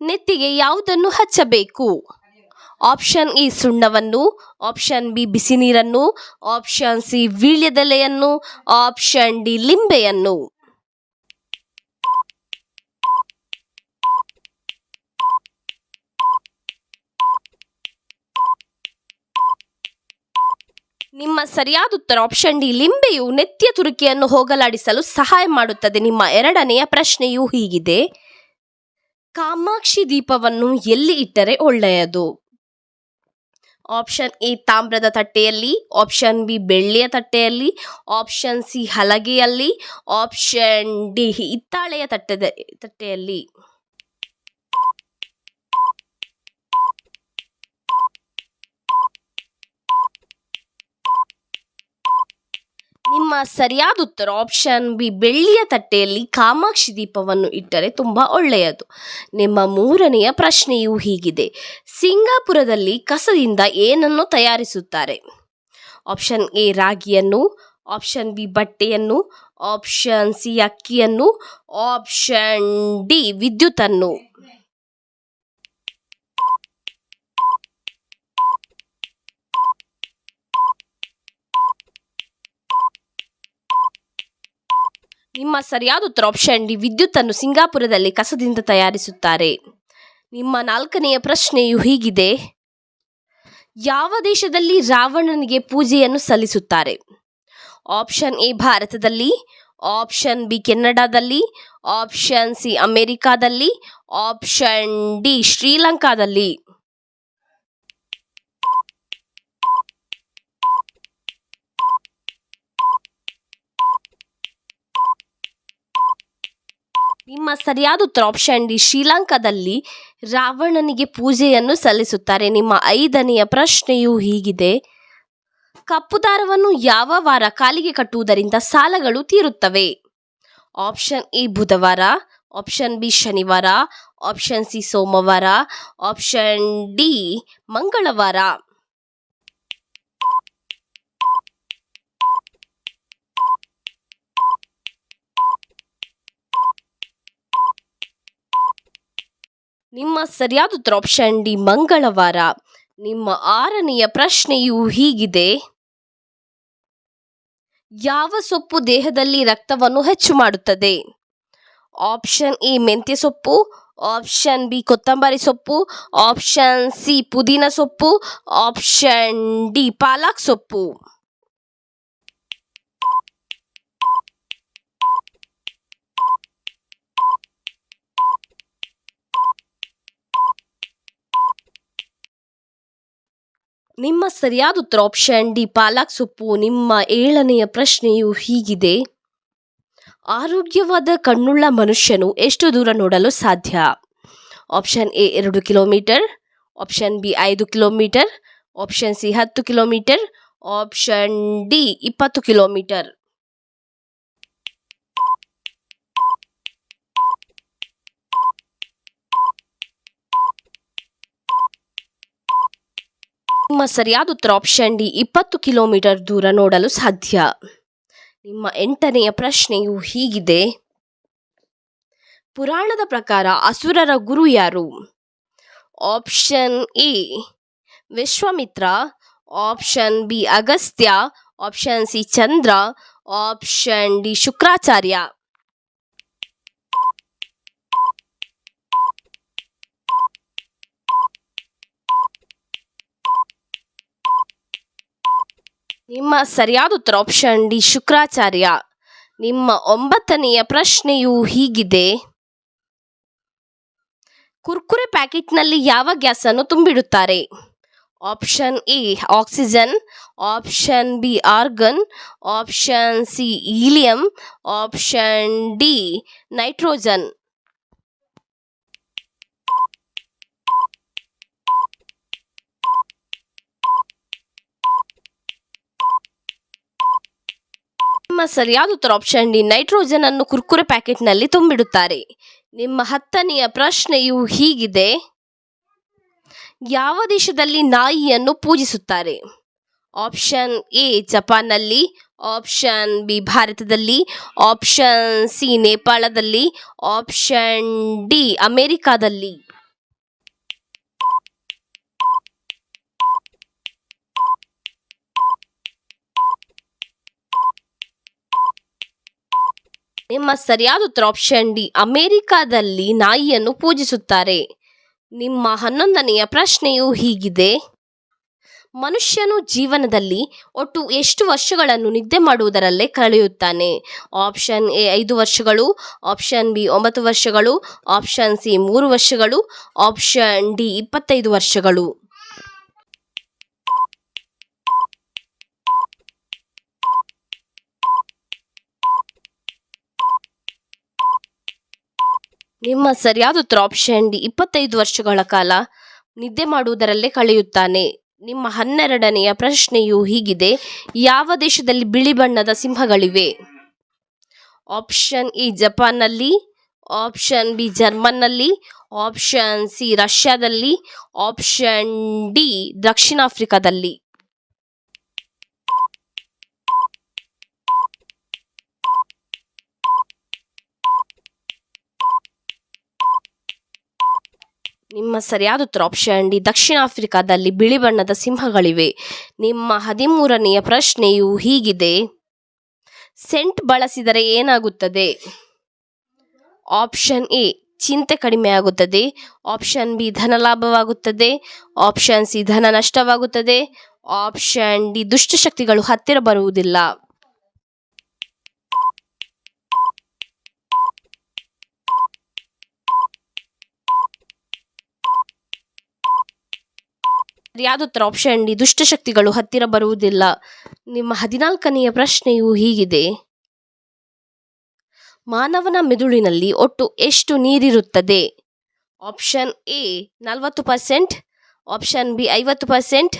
ನೆತ್ತಿಗೆ ಯಾವುದನ್ನು ಹಚ್ಚಬೇಕು? Option A ಸುಣ್ಣವನ್ನು, ಆಪ್ಷನ್ ಬಿ ಬಿಸಿ ನೀರನ್ನು, ಆಪ್ಷನ್ ಸಿ ವೀಳ್ಯದೆಲೆಯನ್ನು, ಆಪ್ಷನ್ ಡಿ ಲಿಂಬೆಯನ್ನು. ನಿಮ್ಮ ಸರಿಯಾದ ಉತ್ತರ ಆಪ್ಷನ್ ಡಿ ಲಿಂಬೆಯು ನೆತ್ತಿಯ ತುರುಕಿಯನ್ನು ಹೋಗಲಾಡಿಸಲು ಸಹಾಯ ಮಾಡುತ್ತದೆ. ನಿಮ್ಮ ಎರಡನೆಯ ಪ್ರಶ್ನೆಯು ಹೀಗಿದೆ. ಕಾಮಾಕ್ಷಿ ದೀಪವನ್ನು ಎಲ್ಲಿ ಇಟ್ಟರೆ ಒಳ್ಳೆಯದು? ಆಪ್ಷನ್ ಎ, ತಾಮ್ರದ ತಟ್ಟೆಯಲ್ಲಿ, ಆಪ್ಷನ್ ಬಿ, ಬೆಳ್ಳಿಯ ತಟ್ಟೆಯಲ್ಲಿ, ಆಪ್ಷನ್ ಸಿ, ಹಲಗೆಯಲ್ಲಿ, ಆಪ್ಷನ್ ಡಿ, ಹಿತ್ತಾಳೆಯ ತಟ್ಟೆದ, ತಟ್ಟೆಯಲ್ಲಿ. ನಿಮ್ಮ ಸರಿಯಾದ ಉತ್ತರ ಆಪ್ಷನ್ ಬಿ ಬೆಳ್ಳಿಯ ತಟ್ಟೆಯಲ್ಲಿ ಕಾಮಾಕ್ಷಿ ದೀಪವನ್ನು ಇಟ್ಟರೆ ತುಂಬ ಒಳ್ಳೆಯದು. ನಿಮ್ಮ ಮೂರನೆಯ ಪ್ರಶ್ನೆಯೂ ಹೀಗಿದೆ. ಸಿಂಗಾಪುರದಲ್ಲಿ ಕಸದಿಂದ ಏನನ್ನು ತಯಾರಿಸುತ್ತಾರೆ? ಆಪ್ಷನ್ ಎ ರಾಗಿಯನ್ನು. ಆಪ್ಷನ್ ಬಿ ಬಟ್ಟೆಯನ್ನು. ಆಪ್ಷನ್ ಸಿ ಅಕ್ಕಿಯನ್ನು. ಆಪ್ಷನ್ ಡಿ ವಿದ್ಯುತ್ತನ್ನು. ನಿಮ್ಮ ಸರಿಯಾದ ಉತ್ತರ ಆಪ್ಷನ್ ಡಿ ವಿದ್ಯುತ್ತನ್ನು ಸಿಂಗಾಪುರದಲ್ಲಿ ಕಸದಿಂದ ತಯಾರಿಸುತ್ತಾರೆ. ನಿಮ್ಮ ನಾಲ್ಕನೆಯ ಪ್ರಶ್ನೆಯು ಹೀಗಿದೆ. ಯಾವ ದೇಶದಲ್ಲಿ ರಾವಣನಿಗೆ ಪೂಜೆಯನ್ನು ಸಲ್ಲಿಸುತ್ತಾರೆ? ಆಪ್ಷನ್ ಎ ಭಾರತದಲ್ಲಿ. ಆಪ್ಷನ್ ಬಿ ಕೆನಡಾದಲ್ಲಿ. ಆಪ್ಷನ್ ಸಿ ಅಮೆರಿಕಾದಲ್ಲಿ. ಆಪ್ಷನ್ ಡಿ ಶ್ರೀಲಂಕಾದಲ್ಲಿ. ನಿಮ್ಮ ಸರಿಯಾದ ಉತ್ತರ ಆಪ್ಷನ್ ಡಿ, ಶ್ರೀಲಂಕಾದಲ್ಲಿ ರಾವಣನಿಗೆ ಪೂಜೆಯನ್ನು ಸಲ್ಲಿಸುತ್ತಾರೆ. ನಿಮ್ಮ ಐದನೆಯ ಪ್ರಶ್ನೆಯು ಹೀಗಿದೆ. ಕಪ್ಪು ದಾರವನ್ನು ಯಾವ ವಾರ ಕಾಲಿಗೆ ಕಟ್ಟುವುದರಿಂದ ಸಾಲಗಳು ತೀರುತ್ತವೆ? ಆಪ್ಷನ್ ಎ, ಬುಧವಾರ. ಆಪ್ಷನ್ ಬಿ, ಶನಿವಾರ. ಆಪ್ಷನ್ ಸಿ, ಸೋಮವಾರ. ಆಪ್ಷನ್ ಡಿ, ಮಂಗಳವಾರ. ನಿಮ್ಮ ಸರಿಯಾದ ಉತ್ತರ ಆಪ್ಷನ್ ಡಿ ಮಂಗಳವಾರ. ನಿಮ್ಮ ಆರನೆಯ ಪ್ರಶ್ನೆಯು ಹೀಗಿದೆ. ಯಾವ ಸೊಪ್ಪು ದೇಹದಲ್ಲಿ ರಕ್ತವನ್ನು ಹೆಚ್ಚು ಮಾಡುತ್ತದೆ? ಆಪ್ಷನ್ ಎ ಮೆಂತ್ಯ ಸೊಪ್ಪು, ಆಪ್ಷನ್ ಬಿ ಕೊತ್ತಂಬರಿ ಸೊಪ್ಪು, ಆಪ್ಷನ್ ಸಿ ಪುದೀನ ಸೊಪ್ಪು, ಆಪ್ಷನ್ ಡಿ ಪಾಲಕ್ ಸೊಪ್ಪು. ನಿಮ್ಮ ಸರಿಯಾದ ಉತ್ತರ ಆಪ್ಷನ್ ಡಿ ಪಾಲಕ್ ಸೊಪ್ಪು, ನಿಮ್ಮ ಏಳನೆಯ ಪ್ರಶ್ನೆಯು ಹೀಗಿದೆ. ಆರೋಗ್ಯವಾದ ಕಣ್ಣುಳ್ಳ ಮನುಷ್ಯನು ಎಷ್ಟು ದೂರ ನೋಡಲು ಸಾಧ್ಯ? ಆಪ್ಷನ್ ಎ ಎರಡು ಕಿಲೋಮೀಟರ್. ಆಪ್ಷನ್ ಬಿ ಐದು ಕಿಲೋಮೀಟರ್. ಆಪ್ಷನ್ ಸಿ ಹತ್ತು ಕಿಲೋಮೀಟರ್. ಆಪ್ಷನ್ ಡಿ ಇಪ್ಪತ್ತು ಕಿಲೋಮೀಟರ್. ನಿಮ್ಮ ಸರಿಯಾದ ಉತ್ತರ ಆಪ್ಷನ್ ಡಿ ಇಪ್ಪತ್ತು ಕಿಲೋಮೀಟರ್ ದೂರ ನೋಡಲು ಸಾಧ್ಯ. ನಿಮ್ಮ ಎಂಟನೆಯ ಪ್ರಶ್ನೆಯು ಹೀಗಿದೆ. ಪುರಾಣದ ಪ್ರಕಾರ ಅಸುರರ ಗುರು ಯಾರು? Option A Vishwamitra. Option B Agastya. Option C Chandra. Option D Shukracharya. ನಿಮ್ಮ ಸರಿಯಾದ ಉತ್ತರ ಆಪ್ಷನ್ ಡಿ, ಶುಕ್ರಾಚಾರ್ಯ. ನಿಮ್ಮ ಒಂಬತ್ತನೆಯ ಪ್ರಶ್ನೆಯು ಹೀಗಿದೆ. ಕುರ್ಕುರೆ ಪ್ಯಾಕೆಟ್ನಲ್ಲಿ ಯಾವ ಗ್ಯಾಸನ್ನು ತುಂಬಿಡುತ್ತಾರೆ? Option A, oxygen. Option B, argon. Option C helium option D, nitrogen. ನಿಮ್ಮ ಸರಿಯಾದ ಉತ್ತರ ಆಪ್ಷನ್ ಡಿ ನೈಟ್ರೋಜನ್ ಅನ್ನು ಕುರ್ಕುರೆ ಪ್ಯಾಕೆಟ್ನಲ್ಲಿ ತುಂಬಿಡುತ್ತಾರೆ. ನಿಮ್ಮ ಹತ್ತನೆಯ ಪ್ರಶ್ನೆಯು ಹೀಗಿದೆ. ಯಾವ ದೇಶದಲ್ಲಿ ನಾಯಿಯನ್ನು ಪೂಜಿಸುತ್ತಾರೆ? ಆಪ್ಷನ್ ಎ ಜಪಾನ್ನಲ್ಲಿ ಆಪ್ಷನ್ ಬಿ ಭಾರತದಲ್ಲಿ ಆಪ್ಷನ್ ಸಿ ನೇಪಾಳದಲ್ಲಿ ಆಪ್ಷನ್ ಡಿ ಅಮೆರಿಕಾದಲ್ಲಿ. ನಿಮ್ಮ ಸರಿಯಾದ ಉತ್ತರ ಆಪ್ಷನ್ ಡಿ. ಅಮೆರಿಕಾದಲ್ಲಿ ನಾಯಿಯನ್ನು ಪೂಜಿಸುತ್ತಾರೆ. ನಿಮ್ಮ ಹನ್ನೊಂದನೆಯ ಪ್ರಶ್ನೆಯು ಹೀಗಿದೆ. ಮನುಷ್ಯನು ಜೀವನದಲ್ಲಿ ಒಟ್ಟು ಎಷ್ಟು ವರ್ಷಗಳನ್ನು ನಿದ್ದೆ ಮಾಡುವುದರಲ್ಲೇ ಕಳೆಯುತ್ತಾನೆ? ಆಪ್ಷನ್ ಎ ಐದು ವರ್ಷಗಳು ಆಪ್ಷನ್ ಬಿ ಒಂಬತ್ತು ವರ್ಷಗಳು ಆಪ್ಷನ್ ಸಿ ಮೂರು ವರ್ಷಗಳು ಆಪ್ಷನ್ ಡಿ ಇಪ್ಪತ್ತೈದು ವರ್ಷಗಳು. ನಿಮ್ಮ ಸರಿಯಾದ ಉತ್ತರ ಆಪ್ಷನ್ ಡಿ ಇಪ್ಪತ್ತೈದು ವರ್ಷಗಳ ಕಾಲ ನಿದ್ದೆ ಮಾಡುವುದರಲ್ಲೇ ಕಳೆಯುತ್ತಾನೆ. ನಿಮ್ಮ ಹನ್ನೆರಡನೆಯ ಪ್ರಶ್ನೆಯು ಹೀಗಿದೆ, ಯಾವ ದೇಶದಲ್ಲಿ ಬಿಳಿ ಬಣ್ಣದ ಸಿಂಹಗಳಿವೆ? ಆಪ್ಷನ್ ಇ ಜಪಾನ್ನಲ್ಲಿ. ಆಪ್ಷನ್ ಬಿ ಜರ್ಮನ್ನಲ್ಲಿ. ಆಪ್ಷನ್ ಸಿ ರಷ್ಯಾದಲ್ಲಿ. ಆಪ್ಷನ್ ಡಿ ದಕ್ಷಿಣ ಆಫ್ರಿಕಾದಲ್ಲಿ. ನಿಮ್ಮ ಸರಿಯಾದ ಉತ್ತರ ಆಪ್ಷನ್ ಡಿ, ದಕ್ಷಿಣ ಆಫ್ರಿಕಾದಲ್ಲಿ ಬಿಳಿ ಬಣ್ಣದ ಸಿಂಹಗಳಿವೆ. ನಿಮ್ಮ ಹದಿಮೂರನೆಯ ಪ್ರಶ್ನೆಯು ಹೀಗಿದೆ. ಸೆಂಟ್ ಬಳಸಿದರೆ ಏನಾಗುತ್ತದೆ? ಆಪ್ಷನ್ ಎ, ಚಿಂತೆ ಕಡಿಮೆ ಆಗುತ್ತದೆ ಆಪ್ಷನ್ ಬಿ, ಧನ ಲಾಭವಾಗುತ್ತದೆ. ಆಪ್ಷನ್ ಸಿ, ಧನ ನಷ್ಟವಾಗುತ್ತದೆ. ಆಪ್ಷನ್ ಡಿ ದುಷ್ಟಶಕ್ತಿಗಳು ಹತ್ತಿರ ಬರುವುದಿಲ್ಲ. ಉತ್ತರ? ಆಪ್ಷನ್ ಡಿ ದುಷ್ಟಶಕ್ತಿಗಳು ಹತ್ತಿರ ಬರುವುದಿಲ್ಲ. ನಿಮ್ಮ ಹದಿನಾಲ್ಕನೆಯ ಪ್ರಶ್ನೆಯು ಹೀಗಿದೆ. ಮಾನವನ ಮೆದುಳಿನಲ್ಲಿ ಒಟ್ಟು ಎಷ್ಟು ನೀರಿರುತ್ತದೆ? ಆಪ್ಷನ್ ಎ ನಲವತ್ತು ಪರ್ಸೆಂಟ್ ಆಪ್ಷನ್ ಬಿ ಐವತ್ತು ಪರ್ಸೆಂಟ್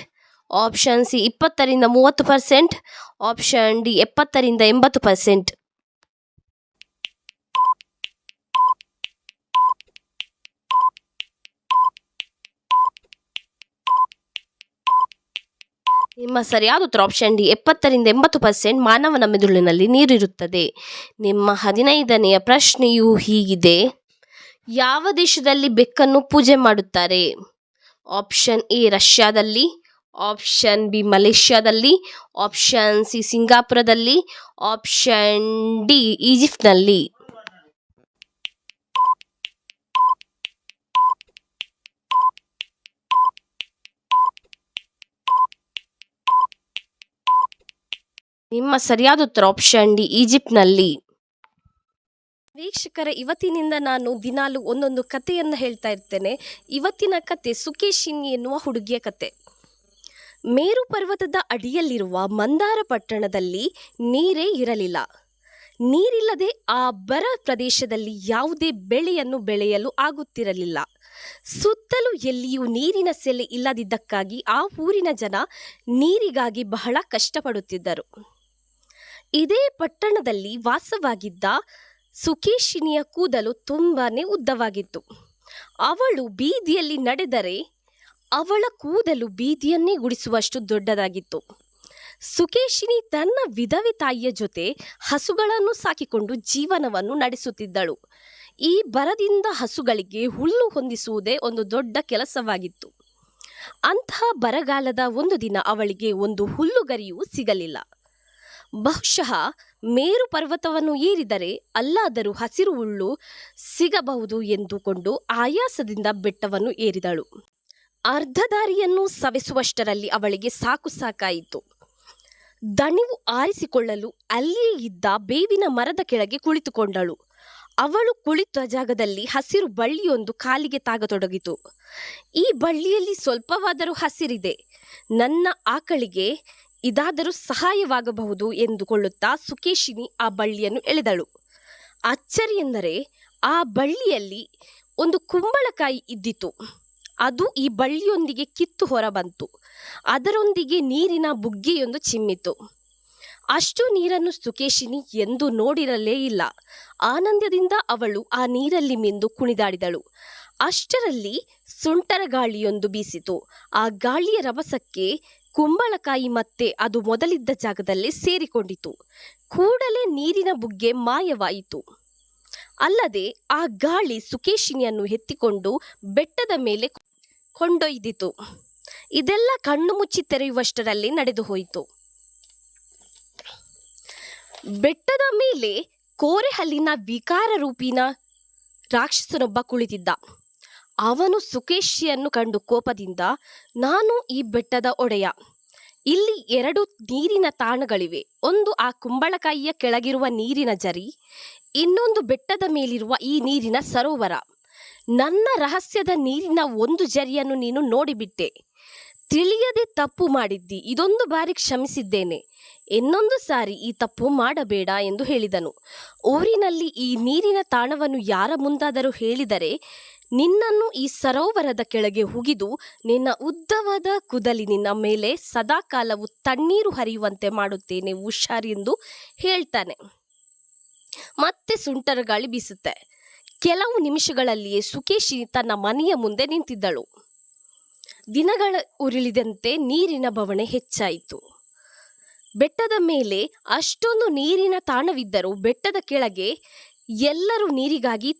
ಆಪ್ಷನ್ ಸಿ ಇಪ್ಪತ್ತರಿಂದ ಮೂವತ್ತು ಪರ್ಸೆಂಟ್ ಆಪ್ಷನ್ ಡಿ ಎಪ್ಪತ್ತರಿಂದ ಎಂಬತ್ತು ಪರ್ಸೆಂಟ್ ನಿಮ್ಮ ಸರಿಯಾದ ಉತ್ತರ ಆಪ್ಷನ್ ಡಿ, ಎಪ್ಪತ್ತರಿಂದ ಎಂಬತ್ತು ಪರ್ಸೆಂಟ್ ಮಾನವನ ಮೆದುಳಿನಲ್ಲಿ ನೀರಿರುತ್ತದೆ. ನಿಮ್ಮ ಹದಿನೈದನೆಯ ಪ್ರಶ್ನೆಯು ಹೀಗಿದೆ. ಯಾವ ದೇಶದಲ್ಲಿ ಬೆಕ್ಕನ್ನು ಪೂಜೆ ಮಾಡುತ್ತಾರೆ? ಆಪ್ಷನ್ ಎ, ರಷ್ಯಾದಲ್ಲಿ ಆಪ್ಷನ್ ಬಿ, ಮಲೇಷ್ಯಾದಲ್ಲಿ ಆಪ್ಷನ್ ಸಿ, ಸಿಂಗಾಪುರದಲ್ಲಿ ಆಪ್ಷನ್ ಡಿ, ಈಜಿಪ್ಟ್ನಲ್ಲಿ. ನಿಮ್ಮ ಸರಿಯಾದ ಉತ್ತರ ಆಪ್ಷನ್ ಡಿ ಈಜಿಪ್ಟ್ನಲ್ಲಿ. ವೀಕ್ಷಕರ, ಇವತ್ತಿನಿಂದ ನಾನು ದಿನಾಲು ಒಂದೊಂದು ಕಥೆಯನ್ನು ಹೇಳ್ತಾ ಇರ್ತೇನೆ. ಇವತ್ತಿನ ಕತೆ ಸುಕೇಶಿನಿ ಎನ್ನುವ ಹುಡುಗಿಯ ಕತೆ. ಮೇರು ಪರ್ವತದ ಅಡಿಯಲ್ಲಿರುವ ಮಂದಾರ ಪಟ್ಟಣದಲ್ಲಿ ನೀರೇ ಇರಲಿಲ್ಲ. ನೀರಿಲ್ಲದೆ ಆ ಬರ ಪ್ರದೇಶದಲ್ಲಿ ಯಾವುದೇ ಬೆಳೆಯನ್ನು ಬೆಳೆಯಲು ಆಗುತ್ತಿರಲಿಲ್ಲ. ಸುತ್ತಲೂ ಎಲ್ಲಿಯೂ ನೀರಿನ ಸೆಲೆ ಇಲ್ಲದಿದ್ದಕ್ಕಾಗಿ ಆ ಊರಿನ ಜನ ನೀರಿಗಾಗಿ ಬಹಳ ಕಷ್ಟಪಡುತ್ತಿದ್ದರು. ಇದೇ ಪಟ್ಟಣದಲ್ಲಿ ವಾಸವಾಗಿದ್ದ ಸುಕೇಶಿನಿಯ ಕೂದಲು ತುಂಬಾ ಉದ್ದವಾಗಿತ್ತು. ಅವಳು ಬೀದಿಯಲ್ಲಿ ನಡೆದರೆ ಅವಳ ಕೂದಲು ಬೀದಿಯನ್ನೇ ಗುಡಿಸುವಷ್ಟು ದೊಡ್ಡದಾಗಿತ್ತು. ಸುಕೇಶಿನಿ ತನ್ನ ವಿಧವೆ ತಾಯಿಯ ಜೊತೆ ಹಸುಗಳನ್ನು ಸಾಕಿಕೊಂಡು ಜೀವನವನ್ನು ನಡೆಸುತ್ತಿದ್ದಳು. ಈ ಬರದಿಂದ ಹಸುಗಳಿಗೆ ಹುಲ್ಲು ಹೊಂದಿಸುವುದೇ ಒಂದು ದೊಡ್ಡ ಕೆಲಸವಾಗಿತ್ತು. ಅಂತಹ ಬರಗಾಲದ ಒಂದು ದಿನ ಅವಳಿಗೆ ಒಂದು ಹುಲ್ಲುಗರಿಯೂ ಸಿಗಲಿಲ್ಲ. ಬಹುಶಃ ಮೇರು ಪರ್ವತವನ್ನು ಏರಿದರೆ ಅಲ್ಲಾದರೂ ಹಸಿರು ಹುಳ್ಳು ಸಿಗಬಹುದು ಎಂದುಕೊಂಡು ಆಯಾಸದಿಂದ ಬೆಟ್ಟವನ್ನು ಏರಿದಳು. ಅರ್ಧ ದಾರಿಯನ್ನು ಸವೆಸುವಷ್ಟರಲ್ಲಿ ಅವಳಿಗೆ ಸಾಕು ಸಾಕಾಯಿತು. ದಣಿವು ಆರಿಸಿಕೊಳ್ಳಲು ಅಲ್ಲಿಯೇ ಇದ್ದ ಬೇವಿನ ಮರದ ಕೆಳಗೆ ಕುಳಿತುಕೊಂಡಳು. ಅವಳು ಕುಳಿತ ಜಾಗದಲ್ಲಿ ಹಸಿರು ಬಳ್ಳಿಯೊಂದು ಕಾಲಿಗೆ ತಾಗತೊಡಗಿತು. ಈ ಬಳ್ಳಿಯಲ್ಲಿ ಸ್ವಲ್ಪವಾದರೂ ಹಸಿರಿದೆ. ನನ್ನ ಆಕಳಿಗೆ ಇದಾದರೂ ಸಹಾಯವಾಗಬಹುದು ಎಂದುಕೊಳ್ಳುತ್ತಾ ಸುಕೇಶಿನಿ ಆ ಬಳ್ಳಿಯನ್ನು ಎಳೆದಳು. ಅಚ್ಚರಿ ಎಂದರೆ ಆ ಬಳ್ಳಿಯಲ್ಲಿ ಒಂದು ಕುಂಬಳಕಾಯಿ ಇದ್ದಿತು. ಅದು ಈ ಬಳ್ಳಿಯೊಂದಿಗೆ ಕಿತ್ತು ಹೊರಬಂತು. ಅದರೊಂದಿಗೆ ನೀರಿನ ಬುಗ್ಗೆಯೊಂದು ಚಿಮ್ಮಿತು. ಅಷ್ಟು ನೀರನ್ನು ಸುಕೇಶಿನಿ ಎಂದು ನೋಡಿರಲೇ ಇಲ್ಲ. ಆನಂದದಿಂದ ಅವಳು ಆ ನೀರಲ್ಲಿ ಮಿಂದು ಕುಣಿದಾಡಿದಳು. ಅಷ್ಟರಲ್ಲಿ ಸುಂಟರ ಗಾಳಿಯೊಂದು ಬೀಸಿತು. ಆ ಗಾಳಿಯ ರಭಸಕ್ಕೆ ಕುಂಬಳಕಾಯಿ ಮತ್ತೆ ಅದು ಮೊದಲಿದ್ದ ಜಾಗದಲ್ಲೇ ಸೇರಿಕೊಂಡಿತು. ಕೂಡಲೇ ನೀರಿನ ಬುಗ್ಗೆ ಮಾಯವಾಯಿತು. ಅಲ್ಲದೆ ಆ ಗಾಳಿ ಸುಕೇಶಿನಿಯನ್ನು ಎತ್ತಿಕೊಂಡು ಬೆಟ್ಟದ ಮೇಲೆ ಕೊಂಡೊಯ್ದಿತು. ಇದೆಲ್ಲ ಕಣ್ಣು ಮುಚ್ಚಿ ತೆರೆಯುವಷ್ಟರಲ್ಲಿ ನಡೆದು ಹೋಯಿತು. ಬೆಟ್ಟದ ಮೇಲೆ ಕೋರೆಹಲ್ಲಿನ ವಿಕಾರ ರೂಪಿನ ರಾಕ್ಷಸನೊಬ್ಬ ಕುಳಿತಿದ್ದ. ಅವನು ಸುಕೇಶಿಯನ್ನು ಕಂಡು ಕೋಪದಿಂದ, ನಾನು ಈ ಬೆಟ್ಟದ ಒಡೆಯ. ಇಲ್ಲಿ ಎರಡು ನೀರಿನ ತಾಣಗಳಿವೆ. ಒಂದು ಆ ಕುಂಬಳಕಾಯಿಯ ಕೆಳಗಿರುವ ನೀರಿನ ಜರಿ, ಇನ್ನೊಂದು ಬೆಟ್ಟದ ಮೇಲಿರುವ ಈ ನೀರಿನ ಸರೋವರ. ನನ್ನ ರಹಸ್ಯದ ನೀರಿನ ಒಂದು ಜರಿಯನ್ನು ನೀನು ನೋಡಿಬಿಟ್ಟೆ. ತಿಳಿಯದೆ ತಪ್ಪು ಮಾಡಿದ್ದಿ. ಇದೊಂದು ಬಾರಿ ಕ್ಷಮಿಸಿದ್ದೇನೆ. ಇನ್ನೊಂದು ಸಾರಿ ಈ ತಪ್ಪು ಮಾಡಬೇಡ ಎಂದು ಹೇಳಿದನು. ಊರಿನಲ್ಲಿ ಈ ನೀರಿನ ತಾಣವನ್ನು ಯಾರ ಮುಂದಾದರೂ ಹೇಳಿದರೆ ನಿನ್ನನ್ನು ಈ ಸರೋವರದ ಕೆಳಗೆ ಹುಗಿದು ನಿನ್ನ ಉದ್ದವಾದ ಕುದಲಿನ ಮೇಲೆ ಸದಾಕಾಲವು ತಣ್ಣೀರು ಹರಿಯುವಂತೆ ಮಾಡುತ್ತೇನೆ ಹುಷಾರೆಂದು ಹೇಳ್ತಾನೆ. ಮತ್ತೆ ಸುಂಟರ ಗಾಳಿ ಬೀಸುತ್ತೆ. ಕೆಲವು ನಿಮಿಷಗಳಲ್ಲಿಯೇ ಸುಕೇಶಿ ತನ್ನ ಮನೆಯ ಮುಂದೆ ನಿಂತಿದ್ದಳು. ದಿನಗಳ ಉರುಳಿದಂತೆ ನೀರಿನ ಬವಣೆ ಹೆಚ್ಚಾಯಿತು. ಬೆಟ್ಟದ ಮೇಲೆ ಅಷ್ಟೊಂದು ನೀರಿನ ತಾಣವಿದ್ದರೂ ಬೆಟ್ಟದ ಕೆಳಗೆ ಎಲ್ಲರೂ ನೀರಿಗಾಗಿ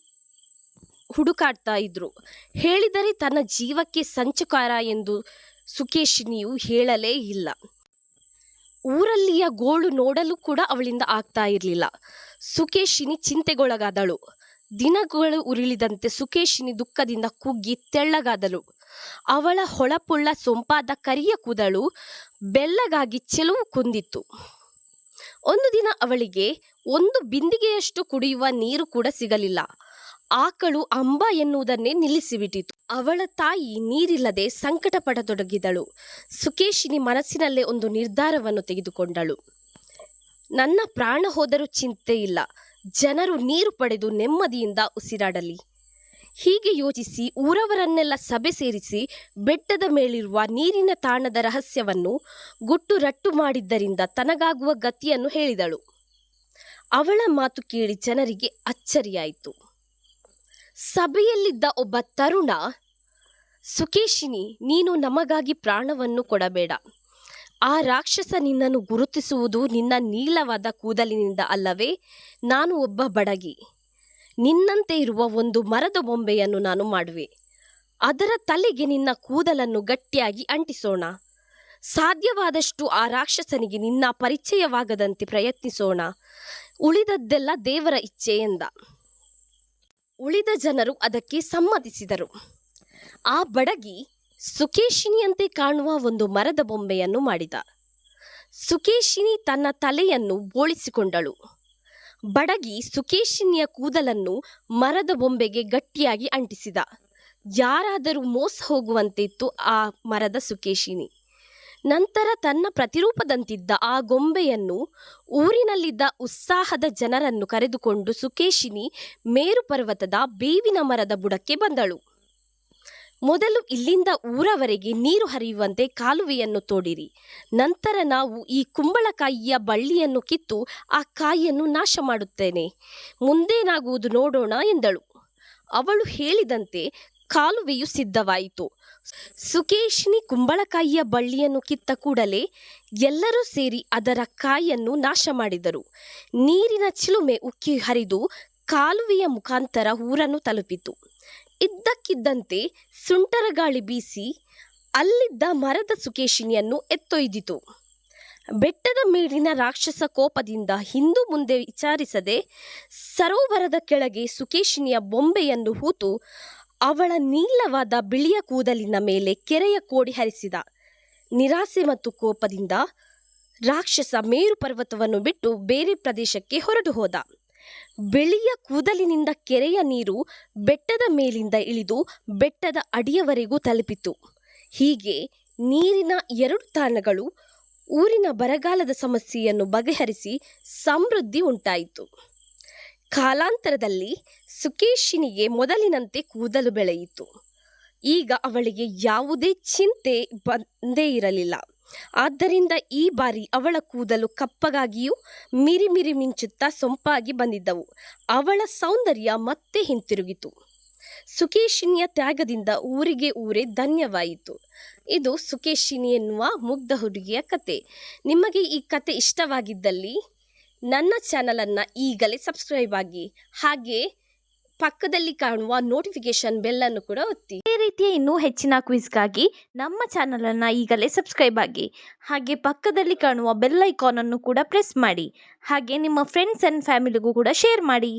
ಹುಡುಕಾಡ್ತಾ ಇದ್ರು. ಹೇಳಿದರೆ ತನ್ನ ಜೀವಕ್ಕೆ ಸಂಚಕಾರ ಎಂದು ಸುಕೇಶಿನಿಯು ಹೇಳಲೇ ಇಲ್ಲ. ಊರಲ್ಲಿಯ ಗೋಳು ನೋಡಲು ಕೂಡ ಅವಳಿಂದ ಆಗ್ತಾ ಇರಲಿಲ್ಲ. ಸುಕೇಶಿನಿ ಚಿಂತೆಗೊಳಗಾದಳು. ದಿನಗಳು ಉರುಳಿದಂತೆ ಸುಕೇಶಿನಿ ದುಃಖದಿಂದ ಕುಗ್ಗಿ ತೆಳ್ಳಗಾದಳು. ಅವಳ ಹೊಳಪುಳ್ಳ ಸೊಂಪಾದ ಕರಿಯ ಕೂದಲು ಬೆಲ್ಲಗಾಗಿ ಚೆಲುವು ಕುಂದಿತ್ತು. ಒಂದು ದಿನ ಅವಳಿಗೆ ಒಂದು ಬಿಂದಿಗೆಯಷ್ಟು ಕುಡಿಯುವ ನೀರು ಕೂಡ ಸಿಗಲಿಲ್ಲ. ಆಕಳು ಅಂಬ ಎನ್ನುವುದನ್ನೇ ನಿಲ್ಲಿಸಿಬಿಟ್ಟಿತು. ಅವಳ ತಾಯಿ ನೀರಿಲ್ಲದೆ ಸಂಕಟ ಪಡತೊಡಗಿದಳು ಸುಕೇಶಿನಿ ಮನಸ್ಸಿನಲ್ಲೇ ಒಂದು ನಿರ್ಧಾರವನ್ನು ತೆಗೆದುಕೊಂಡಳು. ನನ್ನ ಪ್ರಾಣ ಹೋದರೂ ಚಿಂತೆ ಇಲ್ಲ. ಜನರು ನೀರು ಪಡೆದು ನೆಮ್ಮದಿಯಿಂದ ಉಸಿರಾಡಲಿ. ಹೀಗೆ ಯೋಚಿಸಿ ಊರವರನ್ನೆಲ್ಲ ಸಭೆ ಸೇರಿಸಿ ಬೆಟ್ಟದ ಮೇಲಿರುವ ನೀರಿನ ತಾಣದ ರಹಸ್ಯವನ್ನು ಗುಟ್ಟು ರಟ್ಟು ಮಾಡಿದ್ದರಿಂದ ತನಗಾಗುವ ಗತಿಯನ್ನು ಹೇಳಿದಳು. ಅವಳ ಮಾತು ಕೇಳಿ ಜನರಿಗೆ ಅಚ್ಚರಿಯಾಯಿತು. ಸಭೆಯಲ್ಲಿದ್ದ ಒಬ್ಬ ತರುಣ, ಸುಕೇಶಿನಿ, ನೀನು ನಮಗಾಗಿ ಪ್ರಾಣವನ್ನು ಕೊಡಬೇಡ. ಆ ರಾಕ್ಷಸ ನಿನ್ನನ್ನು ಗುರುತಿಸುವುದು ನಿನ್ನ ನೀಲವಾದ ಕೂದಲಿನಿಂದ ಅಲ್ಲವೇ? ನಾನು ಒಬ್ಬ ಬಡಗಿ. ನಿನ್ನಂತೆ ಇರುವ ಒಂದು ಮರದ ಬೊಂಬೆಯನ್ನು ನಾನು ಮಾಡುವೆ. ಅದರ ತಲೆಗೆ ನಿನ್ನ ಕೂದಲನ್ನು ಗಟ್ಟಿಯಾಗಿ ಅಂಟಿಸೋಣ. ಸಾಧ್ಯವಾದಷ್ಟು ಆ ರಾಕ್ಷಸನಿಗೆ ನಿನ್ನ ಪರಿಚಯವಾಗದಂತೆ ಪ್ರಯತ್ನಿಸೋಣ. ಉಳಿದದ್ದೆಲ್ಲ ದೇವರ ಇಚ್ಛೆ ಎಂದ. ಉಳಿದ ಜನರು ಅದಕ್ಕೆ ಸಮ್ಮತಿಸಿದರು. ಆ ಬಡಗಿ ಸುಕೇಶಿನಿಯಂತೆ ಕಾಣುವ ಒಂದು ಮರದ ಬೊಂಬೆಯನ್ನು ಮಾಡಿದ. ಸುಕೇಶಿನಿ ತನ್ನ ತಲೆಯನ್ನು ಬೋಳಿಸಿಕೊಂಡಳು. ಬಡಗಿ ಸುಕೇಶಿನಿಯ ಕೂದಲನ್ನು ಮರದ ಬೊಂಬೆಗೆ ಗಟ್ಟಿಯಾಗಿ ಅಂಟಿಸಿದ. ಯಾರಾದರೂ ಮೋಸ ಹೋಗುವಂತಿತ್ತು ಆ ಮರದ ಸುಕೇಶಿನಿ. ನಂತರ ತನ್ನ ಪ್ರತಿರೂಪದಂತಿದ್ದ ಆ ಗೊಂಬೆಯನ್ನು ಊರಿನಲ್ಲಿದ್ದ ಉತ್ಸಾಹದ ಜನರನ್ನು ಕರೆದುಕೊಂಡು ಸುಕೇಶಿನಿ ಮೇರು ಪರ್ವತದ ಬೇವಿನ ಮರದ ಬುಡಕ್ಕೆ ಬಂದಳು. ಮೊದಲು ಇಲ್ಲಿಂದ ಊರವರೆಗೆ ನೀರು ಹರಿಯುವಂತೆ ಕಾಲುವೆಯನ್ನು ತೋಡಿರಿ. ನಂತರ ನಾವು ಈ ಕುಂಬಳಕಾಯಿಯ ಬಳ್ಳಿಯನ್ನು ಕಿತ್ತು ಆ ಕಾಯಿಯನ್ನು ನಾಶ ಮಾಡುತ್ತೇನೆ. ಮುಂದೇನಾಗುವುದು ನೋಡೋಣ ಎಂದಳು. ಅವಳು ಹೇಳಿದಂತೆ ಕಾಲುವೆಯು ಸಿದ್ಧವಾಯಿತು. ಸುಕೇಶಿನಿ ಕುಂಬಳಕಾಯಿಯ ಬಳ್ಳಿಯನ್ನು ಕಿತ್ತ ಕೂಡಲೇ ಎಲ್ಲರೂ ಸೇರಿ ಅದರ ಕಾಯಿಯನ್ನು ನಾಶ ಮಾಡಿದರು. ನೀರಿನ ಚಿಲುಮೆ ಉಕ್ಕಿ ಹರಿದು ಕಾಲುವೆಯ ಮುಖಾಂತರ ಊರನ್ನು ತಲುಪಿತು. ಇದ್ದಕ್ಕಿದ್ದಂತೆ ಸುಂಟರ ಗಾಳಿ ಬೀಸಿ ಅಲ್ಲಿದ್ದ ಮರದ ಸುಕೇಶಿನಿಯನ್ನು ಎತ್ತೊಯ್ದಿತು. ಬೆಟ್ಟದ ಮೇಲಿನ ರಾಕ್ಷಸ ಕೋಪದಿಂದ ಹಿಂದು ಮುಂದೆ ವಿಚಾರಿಸದೆ ಸರೋವರದ ಕೆಳಗೆ ಸುಕೇಶಿನಿಯ ಬೊಂಬೆಯನ್ನು ಹೂತು ಅವಳ ನೀಲವಾದ ಬಿಳಿಯ ಕೂದಲಿನ ಮೇಲೆ ಕೆರೆಯ ಕೋಡಿ ಹರಿಸಿದ. ನಿರಾಸೆ ಮತ್ತು ಕೋಪದಿಂದ ರಾಕ್ಷಸ ಮೇರು ಪರ್ವತವನ್ನು ಬಿಟ್ಟು ಬೇರೆ ಪ್ರದೇಶಕ್ಕೆ ಹೊರಟು ಹೋದ. ಬಿಳಿಯ ಕೂದಲಿನಿಂದ ಕೆರೆಯ ನೀರು ಬೆಟ್ಟದ ಮೇಲಿಂದ ಇಳಿದು ಬೆಟ್ಟದ ಅಡಿಯವರೆಗೂ ತಲುಪಿತು. ಹೀಗೆ ನೀರಿನ ಎರಡು ತಾಣಗಳು ಊರಿನ ಬರಗಾಲದ ಸಮಸ್ಯೆಯನ್ನು ಬಗೆಹರಿಸಿ ಸಮೃದ್ಧಿ ಉಂಟಾಯಿತು. ಕಾಲಾಂತರದಲ್ಲಿ ಸುಕೇಶಿನಿಗೆ ಮೊದಲಿನಂತೆ ಕೂದಲು ಬೆಳೆಯಿತು. ಈಗ ಅವಳಿಗೆ ಯಾವುದೇ ಚಿಂತೆ ಬಂದೇ ಇರಲಿಲ್ಲ. ಆದ್ದರಿಂದ ಈ ಬಾರಿ ಅವಳ ಕೂದಲು ಕಪ್ಪಗಾಗಿಯೂ ಮಿರಿ ಮಿರಿ ಮಿಂಚುತ್ತಾ ಸೊಂಪಾಗಿ ಬಂದಿದ್ದವು. ಅವಳ ಸೌಂದರ್ಯ ಮತ್ತೆ ಹಿಂತಿರುಗಿತು. ಸುಕೇಶಿನಿಯ ತ್ಯಾಗದಿಂದ ಊರಿಗೆ ಊರೇ ಧನ್ಯವಾಯಿತು. ಇದು ಸುಕೇಶಿನಿ ಎನ್ನುವ ಮುಗ್ಧ ಹುಡುಗಿಯ ಕತೆ. ನಿಮಗೆ ಈ ಕತೆ ಇಷ್ಟವಾಗಿದ್ದಲ್ಲಿ ನನ್ನ ಚಾನಲನ್ನು ಈಗಲೇ ಸಬ್ಸ್ಕ್ರೈಬ್ ಆಗಿ ಹಾಗೆ ಪಕ್ಕದಲ್ಲಿ ಕಾಣುವ ನೋಟಿಫಿಕೇಶನ್ ಬೆಲ್ಲನ್ನು ಕೂಡ ಒತ್ತಿ. ಇದೇ ರೀತಿಯ ಇನ್ನೂ ಹೆಚ್ಚಿನ ಕ್ವಿಜ್ಗಾಗಿ ನಮ್ಮ ಚಾನಲನ್ನು ಈಗಲೇ ಸಬ್ಸ್ಕ್ರೈಬ್ ಆಗಿ. ಹಾಗೆ ಪಕ್ಕದಲ್ಲಿ ಕಾಣುವ ಬೆಲ್ ಐಕಾನ್ ಅನ್ನು ಕೂಡ ಪ್ರೆಸ್ ಮಾಡಿ. ಹಾಗೆ ನಿಮ್ಮ ಫ್ರೆಂಡ್ಸ್ ಅಂಡ್ ಫ್ಯಾಮಿಲಿಗೂ ಕೂಡ ಶೇರ್ ಮಾಡಿ.